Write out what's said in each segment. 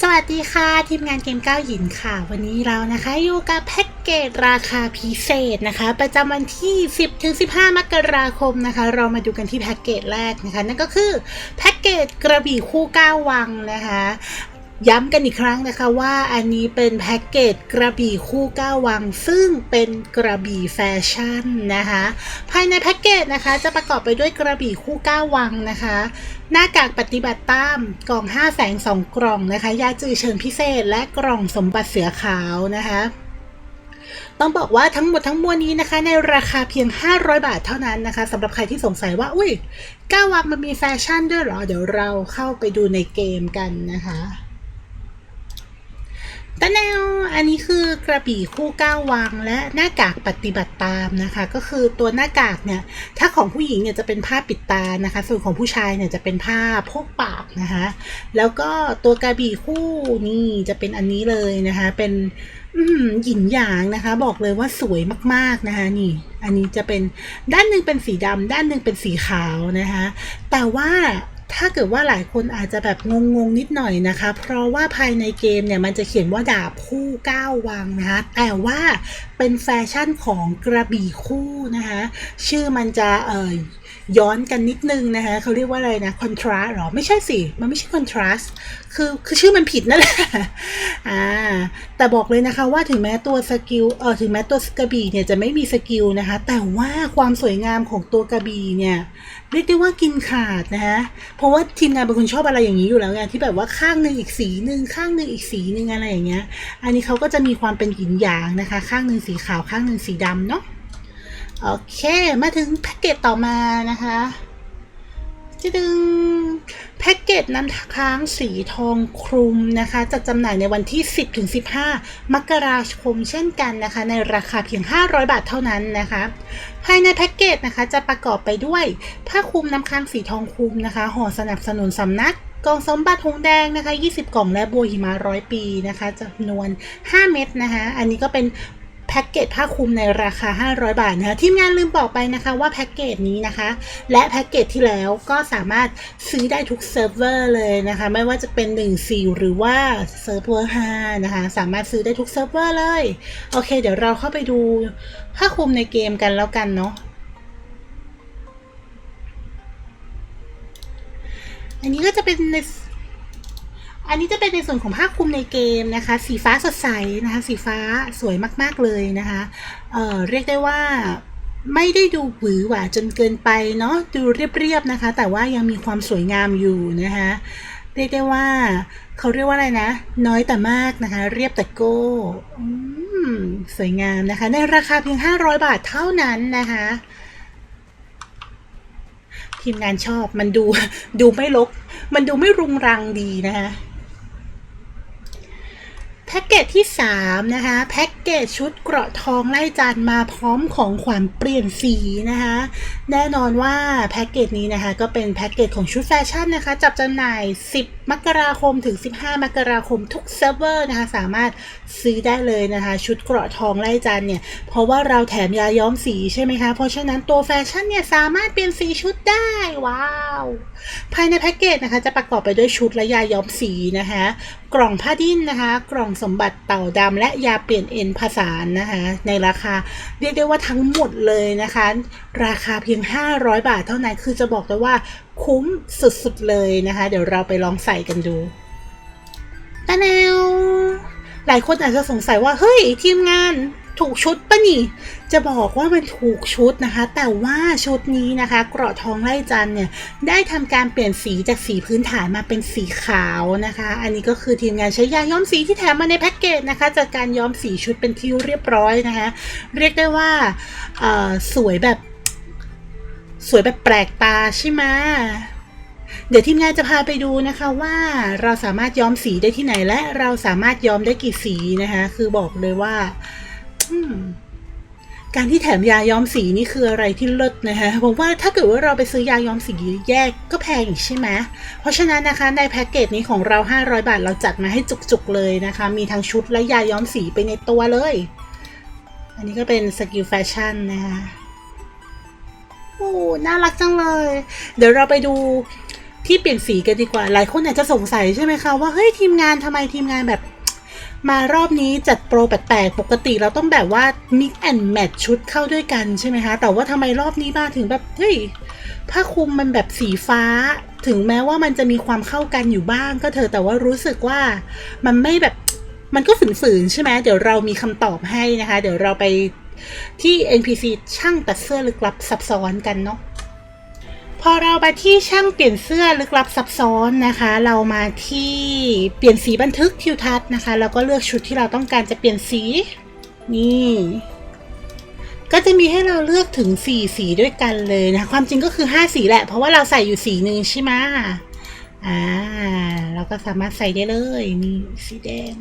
สวัสดีค่ะทีมงานเกมก้าวหยินค่ะ วันนี้เรานะคะอยู่กับแพ็กเกจราคาพิเศษนะคะ ประจำวันที่ 10ถึง15 มกราคมนะคะ เรามาดูกันที่แพ็กเกจแรกนะคะ นั่นก็คือแพ็กเกจกระบี่คู่ก้าววังนะคะ ย้ำกันอีกครั้งนะคะว่าอันนี้เป็นแพ็กเกจกระบี่คู่ก้าววัง ซึ่งเป็นกระบี่แฟชั่นนะคะ ภายในแพ็กเกจนะคะจะประกอบไปด้วยกระบี่คู่ก้าววังนะคะ หน้ากากปฏิบัติตามกล่อง5แสง2กล่องนะคะ ยาจือเชิญพิเศษ และกล่องสมบัติเสือขาวนะคะต้องบอกว่าทั้งหมดทั้งมวลนี้นะคะ ในราคาเพียง 500 บาทเท่านั้นนะคะสำหรับใครที่สงสัยว่า อุ้ยก้าววังมันมีแฟชั่นด้วยหรอ เดี๋ยวเราเข้าไปดูในเกมกันนะคะ ตะแนว อันนี้คือกระบี่คู่ก้าววังและหน้ากากปฏิบัติตามนะคะ ก็คือตัวหน้ากากเนี่ย ถ้าของผู้หญิงเนี่ยจะเป็นผ้าปิดตานะคะ ส่วนของผู้ชายเนี่ยจะเป็นผ้าพกปากนะคะ แล้วก็ตัวกระบี่คู่นี่จะเป็นอันนี้เลยนะคะ เป็นหยินหยางนะคะ บอกเลยว่าสวยมากๆนะคะนี่ อันนี้จะเป็นด้านหนึ่งเป็นสีดำด้านหนึ่งเป็นสีขาวนะคะ แต่ว่า ถ้าเกิดว่าหลายคนอาจจะแบบงงๆนิดหน่อยนะคะ เพราะว่าภายในเกมเนี่ยมันจะเขียนว่าดาบคู่ก้าววังนะคะ แต่ว่าเป็นแฟชั่นของกระบี่คู่นะคะ ชื่อมันจะเอ่ย ย้อนกันนิดนึงนะคะเขาเรียกว่าอะไรนะคอนทราสหรอ ไม่ใช่สิ มันไม่ใช่คอนทราสคือคือชื่อมันผิดนั่นแหละอ่าแต่บอกเลยนะคะว่าถึงแม้ตัวสกิลเออถึงแม้ตัวกระบี่เนี่ยจะไม่มีสกิลนะคะ แต่ว่าความสวยงามของตัวกระบี่เนี่ยเรียกได้ว่ากินขาดนะคะเพราะว่าทีมงานเป็นคนชอบอะไรอย่างนี้อยู่แล้วไงที่แบบว่าข้างหนึ่งอีกสีหนึ่งข้างหนึ่งอีกสีหนึ่งอะไรอย่างเงี้ย อันนี้เขาก็จะมีความเป็นหินหยางนะคะ ข้างหนึ่งสีขาวข้างหนึ่งสีดำเนาะ โอเค มาถึงแพ็กเกจต่อมานะคะจะดึงแพ็กเกจน้ำค้างสีทองคลุมนะคะจะจำหน่ายในวันที่ 10ถึง15 มกราคมเช่นกันนะคะ ในราคาเพียง 500 บาทเท่านั้นนะคะ ภายในแพ็กเกจนะคะจะประกอบไปด้วยผ้าคลุมน้ำค้างสีทองคลุมนะคะห่อสนับสนุนสำนักกล่องสมบัติหงแดงนะคะ 20 กล่องและบัวหิมะร้อยปีนะคะจำนวน 5 เม็ดนะคะ อันนี้ก็เป็น พ็กเกจผ้าคลุมในราคา 500 บาทนะคะทีมงานลืมบอกไปนะคะว่าแพ็กเกจนี้นะคะ และแพ็กเกจที่แล้วก็สามารถซื้อได้ทุกเซิร์ฟเวอร์เลยนะคะ ไม่ว่าจะเป็น 1 4 หรือว่าเซิร์ฟเวอร์5นะคะ สามารถซื้อได้ทุกเซิร์ฟเวอร์เลย โอเค เดี๋ยวเราเข้าไปดูผ้าคลุมในเกมกันแล้วกันเนาะอันนี้ก็จะเป็นใน อันนี้จะเป็นในส่วนของผ้าคลุมในเกมนะคะ สีฟ้าสดใสนะคะ สีฟ้าสวยมาก ๆ เลยนะคะเอ่อเรียกได้ว่าไม่ได้ดูหวือหวาจนเกินไปเนาะดูเรียบๆนะคะ แต่ว่ายังมีความสวยงามอยู่นะคะเรียกได้ว่าเขาเรียกว่าอะไรนะ น้อยแต่มากนะคะ เรียบแต่โก้สวยงามนะคะ ในราคาเพียง 500 บาทเท่านั้นนะคะทีมงานชอบมันดูดูไม่ลก มันดูไม่รุงรังดีนะคะ พ็กเกจที่ 3 นะคะ แพ็กเกจชุดเกราะทองไล่จานมาพร้อมของขวัญเปลี่ยนสีนะคะ แน่นอนว่าแพ็กเกจนี้นะคะ ก็เป็นแพ็กเกจของชุดแฟชั่นนะคะ จับจำหน่าย 10มกราคมถึง 15 มกราคมทุกเซิร์ฟเวอร์นะคะ สามารถซื้อได้เลยนะคะ ชุดเกราะทองไล่จันเนี่ย เพราะว่าเราแถมยาย้อมสีใช่ไหมคะ เพราะฉะนั้นตัวแฟชั่นเนี่ยสามารถเปลี่ยนสีชุดได้ ว้าว ภายในแพ็กเกจนะคะ จะประกอบไปด้วยชุดและยาย้อมสีนะคะ กล่องผ้าดิ้นนะคะ กล่องสมบัติเต่าดำและยาเปลี่ยนเอ็นผสานนะคะ ในราคาเรียกได้ว่าทั้งหมดเลยนะคะ ราคาเพียง 500 บาทเท่านั้นคือจะบอกได้ว่าคุ้มสุดๆเลยนะคะ เดี๋ยวเราไปลองใส่กันดูตาแนว หลายคนอาจจะสงสัยว่า เฮ้ย ทีมงานถูกชุดปะนี่ จะบอกว่ามันถูกชุดนะคะ แต่ว่าชุดนี้นะคะเกราะทองไล่จันเนี่ย ได้ทำการเปลี่ยนสีจากสีพื้นฐานมาเป็นสีขาวนะคะ อันนี้ก็คือทีมงานใช้ยาย้อมสีที่แถมมาในแพ็กเกจนะคะจากการย้อมสีชุดเป็นที่เรียบร้อยนะคะ เรียกได้ว่าสวยแบบ สวยแบบแปลกตาใช่ไหมเดี๋ยวทีมงานจะพาไปดูนะคะว่าเราสามารถย้อมสีได้ที่ไหนและเราสามารถย้อมได้กี่สีนะคะ คือบอกเลยว่าการที่แถมยาย้อมสีนี่คืออะไรที่เลิศนะคะผมว่าถ้าเกิดว่าเราไปซื้อยาย้อมสีแยกก็แพงอีกใช่ไหมเพราะฉะนั้นนะคะในแพ็กเกจนี้ของเรา 500 บาทเราจัดมาให้จุกๆเลยนะคะ มีทั้งชุดและยาย้อมสีไปในตัวเลย อันนี้ก็เป็นสกิลแฟชั่นนะคะ โอ้น่ารักจังเลย เดี๋ยวเราไปดูที่เปลี่ยนสีกันดีกว่า หลายคนอาจจะสงสัยใช่ไหมคะว่าเฮ้ยทีมงานทำไมทีมงานแบบ มารอบนี้จัดโปรแปลกๆปกติเราต้องแบบว่า mix and match ชุดเข้าด้วยกันใช่ไหมคะ แต่ว่าทำไมรอบนี้มาถึงแบบเฮ้ยผ้าคลุมมันแบบสีฟ้า ถึงแม้ว่ามันจะมีความเข้ากันอยู่บ้างก็เถอะแต่ว่ารู้สึกว่ามันไม่แบบมันก็ฝืนๆใช่ไหมเดี๋ยวเรามีคำตอบให้นะคะ เดี๋ยวเราไป ที่ NPC ช่างตัดเสื้อลึกลับซับซ้อนกันเนาะพอเราไปที่ช่างเปลี่ยนเสื้อลึกลับซับซ้อนนะคะ เรามาที่เปลี่ยนสีบันทึกทิวทัศน์นะคะ แล้วก็เลือกชุดที่เราต้องการจะเปลี่ยนสีนี่ ก็จะมีให้เราเลือกถึง 4 สีด้วยกันเลยนะ ความจริงก็คือ 5 สีแหละ เพราะว่าเราใส่อยู่สีหนึ่งใช่ไหมอ่าเราก็สามารถใส่ได้เลยนี่สีแดง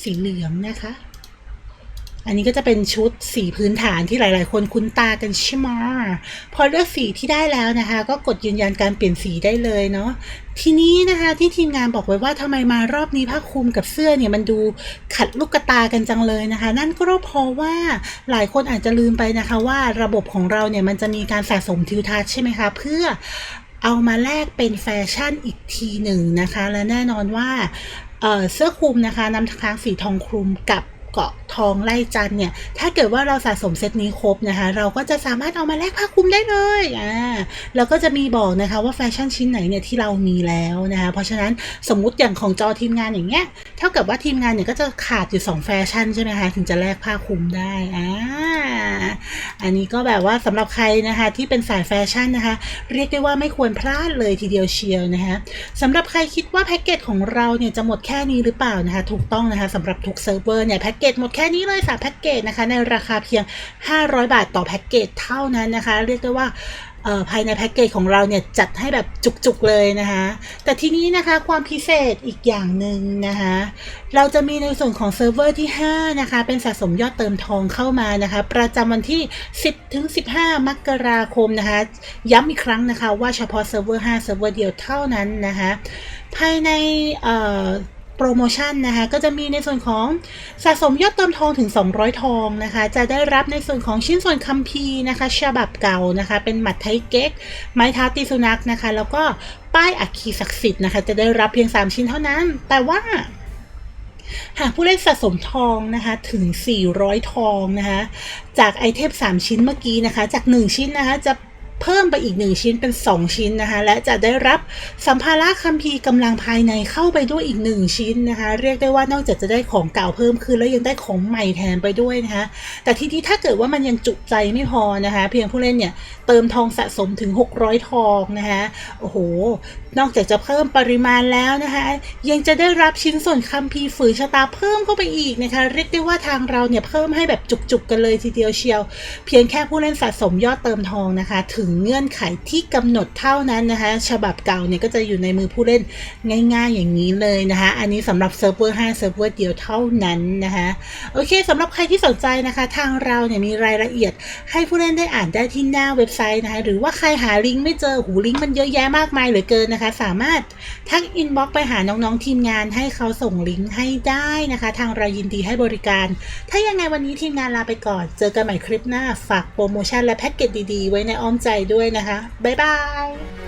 สีเหลืองนะคะ อันนี้ก็จะเป็นชุดสีพื้นฐานที่หลาย ๆ คนคุ้นตากันใช่ไหมพอเลือกสีที่ได้แล้วนะคะ ก็กดยืนยันการเปลี่ยนสีได้เลยเนาะทีนี้นะคะที่ทีมงานบอกไว้ว่าทำไมมารอบนี้ผ้าคลุมกับเสื้อเนี่ยมันดูขัดลูกตากันจังเลยนะคะ นั่นก็เพราะว่าหลายคนอาจจะลืมไปนะคะว่าระบบของเราเนี่ยมันจะมีการสะสมทิวทัศน์ใช่ไหมคะเพื่อเอามาแลกเป็นแฟชั่นอีกทีหนึ่งนะคะ และแน่นอนว่าเเสื้อคลุมนะคะน้ำค้างสีทองคลุมกับเกาะ ทองไล่จันเนี่ย ถ้าเกิดว่าเราสะสมเซตนี้ครบนะคะ เราก็จะสามารถเอามาแลกผ้าคลุมได้เลยอ่าแล้วก็จะมีบอกนะคะว่าแฟชั่นชิ้นไหนเนี่ยที่เรามีแล้วนะคะ เพราะฉะนั้นสมมุติอย่างของจอทีมงานอย่างเงี้ย เท่ากับว่าทีมงานเนี่ยก็จะขาดอยู่ 2 แฟชั่นใช่ไหมคะ ถึงจะแลกผ้าคลุมได้อ่าอันนี้ก็แบบว่าสำหรับใครนะคะที่เป็นสายแฟชั่นนะคะ เรียกได้ว่าไม่ควรพลาดเลยทีเดียวเชียวนะคะสำหรับใครคิดว่าแพ็กเกจของเราเนี่ยจะหมดแค่นี้หรือเปล่านะคะ ถูกต้องนะคะสำหรับทุกเซิร์ฟเวอร์เนี่ยแพ็กเกจหมดค่นี้เลยสามแพ็กเกจนะคะ ในราคาเพียง 500 บาทต่อแพ็กเกจเท่านั้นนะคะ เรียกได้ว่าภายในแพ็กเกจของเราเนี่ยจัดให้แบบจุกๆเลยนะคะ แต่ทีนี้นะคะความพิเศษอีกอย่างหนึ่งนะคะ เราจะมีในส่วนของเซิร์ฟเวอร์ที่ 5 นะคะ เป็นสะสมยอดเติมทองเข้ามานะคะ ประจำวันที่ 10ถึง15 มกราคมนะคะ ย้ำอีกครั้งนะคะว่าเฉพาะเซิร์ฟเวอร์5เซิร์ฟเวอร์เดียวเท่านั้นนะคะ ภายใน โปรโมชั่นนะคะ ก็จะมีในส่วนของสะสมยอดเติมทองถึง 200 ทองนะคะ จะได้รับในส่วนของชิ้นส่วนคัมภีร์นะคะฉบับเก่านะคะ เป็นหมัดไทเก๊ก ไม้เท้าตีสุนัขนะคะ แล้วก็ป้ายอัคคีศักดิ์สิทธิ์นะคะ จะได้รับเพียง 3 ชิ้นเท่านั้น แต่ว่าหากผู้เล่นสะสมทองนะคะถึง 400 ทองนะคะ จากไอเทม 3 ชิ้นเมื่อกี้นะคะ จาก 1 ชิ้นนะคะจะ เพิ่มไปอีก 1 ชิ้นเป็น 2 ชิ้นนะคะ และจะได้รับสัมภาระคัมภีร์กำลังภายในเข้าไปด้วยอีก 1 ชิ้นนะคะ เรียกได้ว่านอกจากจะได้ของเก่าเพิ่มขึ้นแล้วยังได้ของใหม่แทนไปด้วยนะคะ แต่ทีนี้ถ้าเกิดว่ามันยังจุใจไม่พอนะคะ เพียงผู้เล่นเนี่ยเติมทองสะสมถึง 600 ทองนะคะโอ้โหนอกจากจะเพิ่มปริมาณแล้วนะคะ ยังจะได้รับชิ้นส่วนคัมภีร์ฝืนชะตาเพิ่มเข้าไปอีกนะคะ เรียกได้ว่าทางเราเนี่ยเพิ่มให้แบบจุกๆกันเลยทีเดียวเชียว เพียงแค่ผู้เล่นสะสมยอดเติมทองนะคะ ถึงเงื่อนไขที่กำหนดเท่านั้นนะคะ ฉบับเก่าเนี่ยก็จะอยู่ในมือผู้เล่นง่ายๆอย่างนี้เลยนะคะ อันนี้สำหรับเซิร์ฟเวอร์5เซิร์ฟเวอร์เดียวเท่านั้นนะคะ โอเคสำหรับใครที่สนใจนะคะ ทางเราเนี่ยมีรายละเอียด ให้ผู้เล่นได้อ่านได้ที่หน้าเว็บไซต์นะคะ หรือว่าใครหาลิงก์ไม่เจอหูลิงก์มันเยอะแยะมากมายเหลือเกินนะคะสามารถทักอินบ็อกไปหาน้องๆทีมงานให้เขาส่งลิงก์ให้ได้นะคะ ทางเรายินดีให้บริการ ถ้ายังไงวันนี้ทีมงานลาไปก่อน เจอกันใหม่คลิปหน้า ฝากโปรโมชั่นและแพ็กเกจดีๆ ไว้ในอ้อมใจด้วยนะคะ บ๊ายบาย